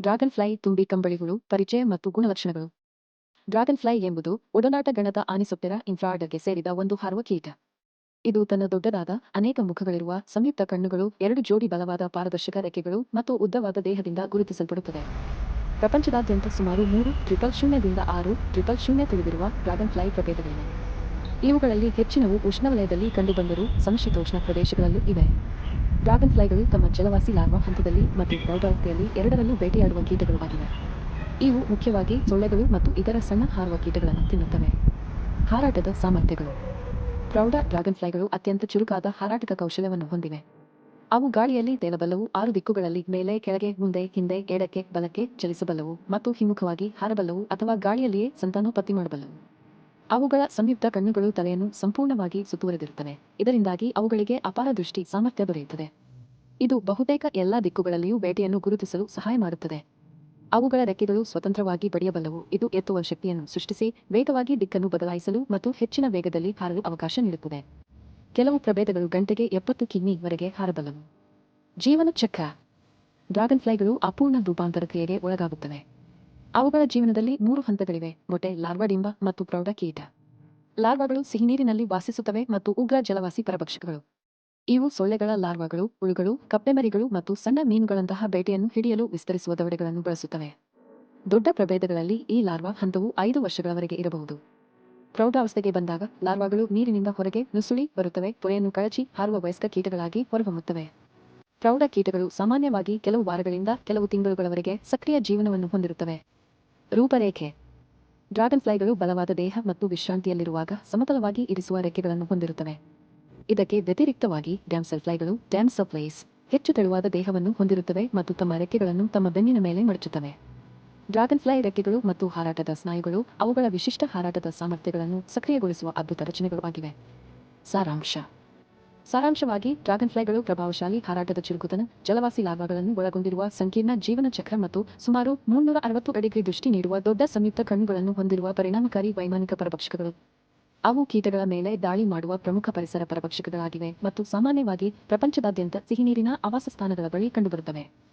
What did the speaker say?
Dragon fly ತುಂಬಿ ಕಂಬಳಿಗಳು, ಪರಿಚಯ ಮತ್ತು ಗುಣಲಕ್ಷಣಗಳು. ಡ್ರಾಗನ್ ಫ್ಲೈ ಎಂಬುದು ಒಡನಾಟ ಗಣದ ಆನಿಸೊಪ್ಟೆರಾ ಇನ್ಫ್ರಾಡರ್ಗೆ ಸೇರಿದ ಒಂದು ಹಾರುವ ಕೀಟ. ಇದು ತನ್ನ ದೊಡ್ಡದಾದ ಅನೇಕ ಮುಖಗಳಿರುವ ಸಂಯುಕ್ತ ಕಣ್ಣುಗಳು, ಎರಡು ಜೋಡಿ ಬಲವಾದ ಪಾರದರ್ಶಕ ರೆಕ್ಕೆಗಳು ಮತ್ತು ಉದ್ದವಾದ ದೇಹದಿಂದ ಗುರುತಿಸಲ್ಪಡುತ್ತದೆ. ಪ್ರಪಂಚದಾದ್ಯಂತ ಸುಮಾರು ಮೂರು ಟ್ರಿಪಲ್ ಶೂನ್ಯದಿಂದ ಆರು ಟ್ರಿಪಲ್ ಶೂನ್ಯ ತಿಳಿದಿರುವ ಡ್ರಾಗನ್ ಫ್ಲೈ ಪ್ರಭೇದಗಳಿವೆ. ಇವುಗಳಲ್ಲಿ ಹೆಚ್ಚಿನವು ಉಷ್ಣವಲಯದಲ್ಲಿ ಕಂಡುಬಂದರೂ ಸಮಶೀತೋಷ್ಣ ಪ್ರದೇಶಗಳಲ್ಲೂ ಇವೆ. ಡ್ರಾಗನ್ ಫ್ಲೈಗಳು ತಮ್ಮ ಜಲವಾಸಿ ಲಾರ್ವಾ ಹಂತದಲ್ಲಿ ಮತ್ತು ಪ್ರೌಢಾವಸ್ಥೆಯಲ್ಲಿ ಎರಡರಲ್ಲೂ ಬೇಟೆಯಾಡುವ ಕೀಟಗಳು ಆಗಿವೆ ಇವು ಮುಖ್ಯವಾಗಿ ಸೊಳ್ಳೆಗಳು ಮತ್ತು ಇತರ ಸಣ್ಣ ಹಾರುವ ಕೀಟಗಳನ್ನು ತಿನ್ನುತ್ತವೆ. ಹಾರಾಟದ ಸಾಮರ್ಥ್ಯಗಳು. ಪ್ರೌಢ ಡ್ರಾಗನ್ ಫ್ಲೈಗಳು ಅತ್ಯಂತ ಚುರುಕಾದ ಹಾರಾಟದ ಕೌಶಲ್ಯವನ್ನು ಹೊಂದಿವೆ. ಅವು ಗಾಳಿಯಲ್ಲಿ ತೇಲಬಲ್ಲವು, ಆರು ದಿಕ್ಕುಗಳಲ್ಲಿ ಮೇಲೆ, ಕೆಳಗೆ, ಮುಂದೆ, ಹಿಂದೆ, ಎಡಕ್ಕೆ, ಬಲಕ್ಕೆ ಚಲಿಸಬಲ್ಲವು ಮತ್ತು ಹಿಮ್ಮುಖವಾಗಿ ಹಾರಬಲ್ಲವು ಅಥವಾ ಗಾಳಿಯಲ್ಲಿಯೇ ಸಂತಾನೋತ್ಪತ್ತಿ ಮಾಡಬಲ್ಲವು. ಅವುಗಳ ಸಂಯುಕ್ತ ಕಣ್ಣುಗಳು ತಲೆಯನ್ನು ಸಂಪೂರ್ಣವಾಗಿ ಸುತ್ತುವರೆದಿರುತ್ತವೆ. ಇದರಿಂದಾಗಿ ಅವುಗಳಿಗೆ ಅಪಾರ ದೃಷ್ಟಿ ಸಾಮರ್ಥ್ಯ ದೊರೆಯುತ್ತದೆ. ಇದು ಬಹುತೇಕ ಎಲ್ಲಾ ದಿಕ್ಕುಗಳಲ್ಲಿಯೂ ಬೇಟೆಯನ್ನು ಗುರುತಿಸಲು ಸಹಾಯ ಮಾಡುತ್ತದೆ. ಅವುಗಳ ರೆಕ್ಕೆಗಳು ಸ್ವತಂತ್ರವಾಗಿ ಬಡಿಯಬಲ್ಲವು. ಇದು ಎತ್ತುವ ಶಕ್ತಿಯನ್ನು ಸೃಷ್ಟಿಸಿ ವೇಗವಾಗಿ ದಿಕ್ಕನ್ನು ಬದಲಾಯಿಸಲು ಮತ್ತು ಹೆಚ್ಚಿನ ವೇಗದಲ್ಲಿ ಹಾರಲು ಅವಕಾಶ ನೀಡುತ್ತದೆ. ಕೆಲವು ಪ್ರಭೇದಗಳು ಗಂಟೆಗೆ ಎಪ್ಪತ್ತು ಕಿಮಿ ವರೆಗೆ ಹಾರಬಲ್ಲವು. ಜೀವನ ಚಕ್ರ ಡ್ರಾಗನ್ ಫ್ಲೈಗಳು ಅಪೂರ್ಣ ರೂಪಾಂತರ ಕ್ರಿಯೆಗೆ ಒಳಗಾಗುತ್ತವೆ. ಅವುಗಳ ಜೀವನದಲ್ಲಿ ಮೂರು ಹಂತಗಳಿವೆ. ಮೊಟ್ಟೆ, ಲಾರ್ವಾ ಡಿಂಬ ಮತ್ತು ಪ್ರೌಢ ಕೀಟ. ಲಾರ್ವಾಗಳು ಸಿಹಿನೀರಿನಲ್ಲಿ ವಾಸಿಸುತ್ತವೆ ಮತ್ತು ಉಗ್ರ ಜಲವಾಸಿ ಪರಭಕ್ಷಕಗಳು. ಇವು ಸೊಳ್ಳೆಗಳ ಲಾರ್ವಾಗಳು, ಹುಳುಗಳು, ಕಪ್ಪೆಮರಿಗಳು ಮತ್ತು ಸಣ್ಣ ಮೀನುಗಳಂತಹ ಬೇಟೆಯನ್ನು ಹಿಡಿಯಲು ವಿಸ್ತರಿಸುವ ದವಡೆಗಳನ್ನು ಬಳಸುತ್ತವೆ. ದೊಡ್ಡ ಪ್ರಭೇದಗಳಲ್ಲಿ ಈ ಲಾರ್ವಾ ಹಂತವು ಐದು ವರ್ಷಗಳವರೆಗೆ ಇರಬಹುದು. ಪ್ರೌಢಾವಸ್ಥೆಗೆ ಬಂದಾಗ ಲಾರ್ವಾಗಳು ನೀರಿನಿಂದ ಹೊರಗೆ ನುಸುಳಿ ಬರುತ್ತವೆ, ಪೊರೆಯನ್ನು ಕಳಚಿ ಹಾರುವ ವಯಸ್ಕ ಕೀಟಗಳಾಗಿ ಹೊರಹೊಮ್ಮುತ್ತವೆ. ಪ್ರೌಢ ಕೀಟಗಳು ಸಾಮಾನ್ಯವಾಗಿ ಕೆಲವು ವಾರಗಳಿಂದ ಕೆಲವು ತಿಂಗಳುಗಳವರೆಗೆ ಸಕ್ರಿಯ ಜೀವನವನ್ನು ಹೊಂದಿರುತ್ತವೆ. ರೂಪರೇಖೆ. ಡ್ರಾಗನ್ ಫ್ಲೈಗಳು ಬಲವಾದ ದೇಹ ಮತ್ತು ವಿಶ್ರಾಂತಿಯಲ್ಲಿರುವಾಗ ಸಮತಲವಾಗಿ ಇರಿಸುವ ರೆಕ್ಕೆಗಳನ್ನು ಹೊಂದಿರುತ್ತವೆ. ಇದಕ್ಕೆ ವ್ಯತಿರಿಕ್ತವಾಗಿ ಡ್ಯಾಮ್ಸೆಲ್ ಫ್ಲೈಗಳು ಡ್ಯಾಮ್ಸಲ್ ಫ್ಲೈಸ್ ಹೆಚ್ಚು ತೆಳುವಾದ ದೇಹವನ್ನು ಹೊಂದಿರುತ್ತವೆ ಮತ್ತು ತಮ್ಮ ರೆಕ್ಕೆಗಳನ್ನು ತಮ್ಮ ಬೆನ್ನಿನ ಮೇಲೆ ಮಡಚುತ್ತವೆ. ಡ್ರಾಗನ್ ಫ್ಲೈ ರೆಕ್ಕೆಗಳು ಮತ್ತು ಹಾರಾಟದ ಸ್ನಾಯುಗಳು ಅವುಗಳ ವಿಶಿಷ್ಟ ಹಾರಾಟದ ಸಾಮರ್ಥ್ಯಗಳನ್ನು ಸಕ್ರಿಯಗೊಳಿಸುವ ಅದ್ಭುತ ರಚನೆಗಳು ಆಗಿವೆ. ಸಾರಾಂಶ. ಸಾರಾಂಶವಾಗಿ ಡ್ರಾಗನ್ ಫ್ಲೈಗಳು ಪ್ರಭಾವಶಾಲಿ ಹಾರಾಟದ ಚುರುಕುತನ, ಜಲವಾಸಿ ಲಾರ್ವಾಗಳನ್ನು ಒಳಗೊಂಡಿರುವ ಸಂಕೀರ್ಣ ಜೀವನ ಚಕ್ರ ಮತ್ತು ಸುಮಾರು ಮುನ್ನೂರ ಅರವತ್ತು ಡಿಗ್ರಿ ದೃಷ್ಟಿ ನೀಡುವ ದೊಡ್ಡ ಸಂಯುಕ್ತ ಕಣ್ಣುಗಳನ್ನು ಹೊಂದಿರುವ ಪರಿಣಾಮಕಾರಿ ವೈಮಾನಿಕ ಪರಭಕ್ಷಕಗಳು. ಅವು ಕೀಟಗಳ ಮೇಲೆ ದಾಳಿ ಮಾಡುವ ಪ್ರಮುಖ ಪರಿಸರ ಪರಭಕ್ಷಕಗಳಾಗಿವೆ ಮತ್ತು ಸಾಮಾನ್ಯವಾಗಿ ಪ್ರಪಂಚದಾದ್ಯಂತ ಸಿಹಿನೀರಿನ ಆವಾಸಸ್ಥಾನಗಳ ಬಳಿ ಕಂಡುಬರುತ್ತವೆ.